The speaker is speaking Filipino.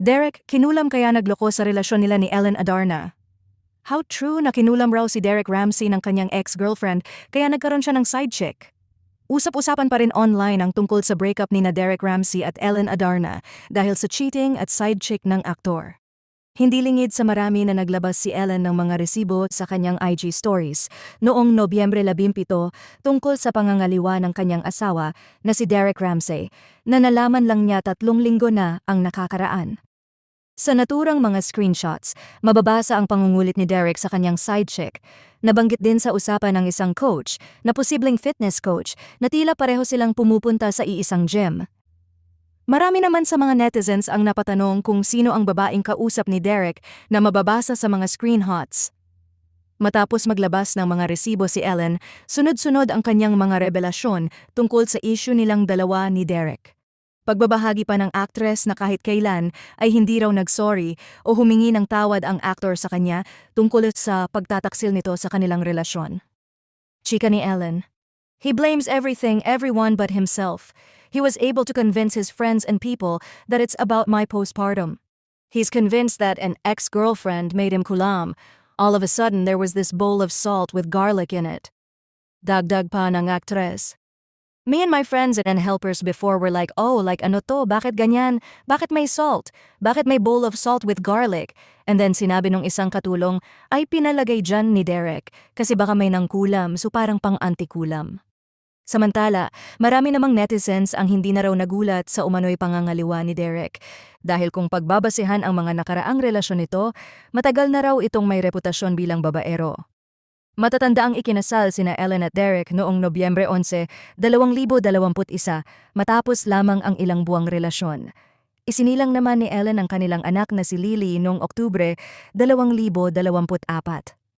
Derek, kinulam kaya nagloko sa relasyon nila ni Ellen Adarna. How true na kinulam raw si Derek Ramsey ng kanyang ex-girlfriend kaya nagkaroon siya ng side chick. Usap-usapan pa rin online ang tungkol sa breakup ni na Derek Ramsey at Ellen Adarna dahil sa cheating at side chick ng aktor. Hindi lingid sa marami na naglabas si Ellen ng mga resibo sa kanyang IG stories noong Nobyembre 17 tungkol sa pangangaliwa ng kanyang asawa na si Derek Ramsey na nalaman lang niya tatlong linggo na ang nakakaraan. Sa naturang mga screenshots, mababasa ang pangungulit ni Derek sa kanyang side chick. Nabanggit din sa usapan ng isang coach na posibleng fitness coach na tila pareho silang pumupunta sa iisang gym. Marami naman sa mga netizens ang napatanong kung sino ang babaeng kausap ni Derek na mababasa sa mga screenshots. Matapos maglabas ng mga resibo si Ellen, sunod-sunod ang kanyang mga revelasyon tungkol sa issue nilang dalawa ni Derek. Pagbabahagi pa ng actress na kahit kailan ay hindi raw nagsorry o humingi ng tawad ang actor sa kanya tungkol sa pagtataksil nito sa kanilang relasyon. Chika ni Ellen. He blames everything, everyone but himself. He was able to convince his friends and people that it's about my postpartum. He's convinced that an ex-girlfriend made him kulam. All of a sudden, there was this bowl of salt with garlic in it. Dagdag pa ng actress. Me and my friends and helpers before were like, oh, like ano to, bakit ganyan? Bakit may salt? Bakit may bowl of salt with garlic? And then sinabi nung isang katulong, ay pinalagay dyan ni Derek, kasi baka may nangkulam, so parang pang-antikulam. Samantala, marami namang netizens ang hindi na raw nagulat sa umano'y pangangaliwa ni Derek. Dahil kung pagbabasehan ang mga nakaraang relasyon nito, matagal na raw itong may reputasyon bilang babaero. Matatanda ang ikinasal sina Ellen at Derek noong Nobyembre 11, 2021 matapos lamang ang ilang buwang relasyon. Isinilang naman ni Ellen ang kanilang anak na si Lily noong Oktubre 2024.